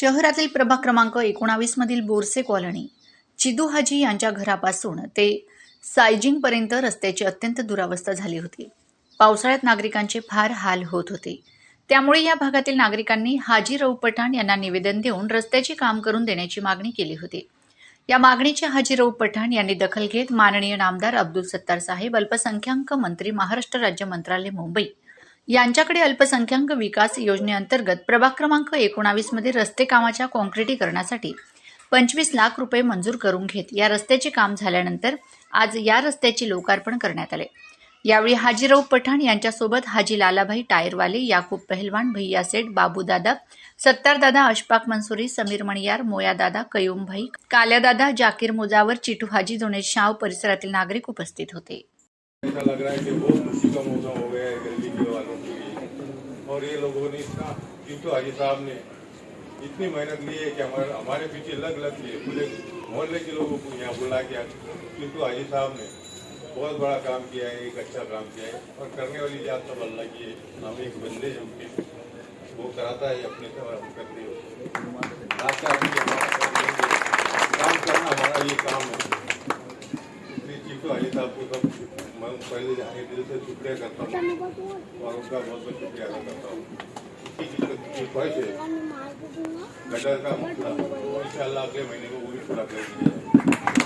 शहरातील प्रभाग क्रमांक एकोणावीस मधील बोरसे कॉलनी चिदू हाजी यांच्या घरापासून ते सायजिंगपर्यंत रस्त्याची अत्यंत दुरावस्था झाली होती. पावसाळ्यात नागरिकांचे फार हाल होत होते. त्यामुळे या भागातील नागरिकांनी हाजी राऊ पठाण यांना निवेदन देऊन रस्त्याचे काम करून देण्याची मागणी केली होती. या मागणीची हाजीराऊ पठाण यांनी दखल घेत माननीय नामदार अब्दुल सत्तार साहेब अल्पसंख्याक मंत्री महाराष्ट्र राज्य मंत्रालय मुंबई यांच्याकडे अल्पसंख्याक विकास योजनेअंतर्गत प्रभाग क्रमांक एकोणावीसमध्ये रस्ते कामाच्या कॉन्क्रिटीकरणासाठी पंचवीस लाख रुपये मंजूर करून घेत या रस्त्याचे काम झाल्यानंतर आज या रस्त्याचे लोकार्पण करण्यात आले. यावेळी हाजीराव पठाण यांच्यासोबत हाजी लालाभाई टायरवाले याकूब पहलवान भैया सेठ बाबूदादा सत्तारदादा अशफाक मंसुरी समीर मणियार मोयादादा कयुमभाई काल्यादादा जाकीर मुजावर चिटू हाजी दोनेश शाव परिसरातील नागरिक उपस्थित होते. और ये लोगों ने इतना चिंटू हाजी साहब ने इतनी मेहनत ली है कि हमारे हमारे पीछे लग लग के पूरे मोहल्ले के लोगों को यहाँ बुला के चिंटू हाजी साहब ने बहुत बड़ा काम किया है, एक अच्छा काम किया है। और करने वाली जात सब अल्लाह की है। हम एक बंदे हैं उनके। वो कराता है अपने से और हम करते का। काम करना हमारा ये काम है। इसलिए चीफू अली साहब को सब मैं पहले जाने दिल से शुक्रिया करता हूँ और उनका बहुत बहुत शुक्रिया अदा करता हूँ ख्वाहिश है गटर का मसला इन इंशाल्लाह अगले महीने को वो भी पूरा कर दिया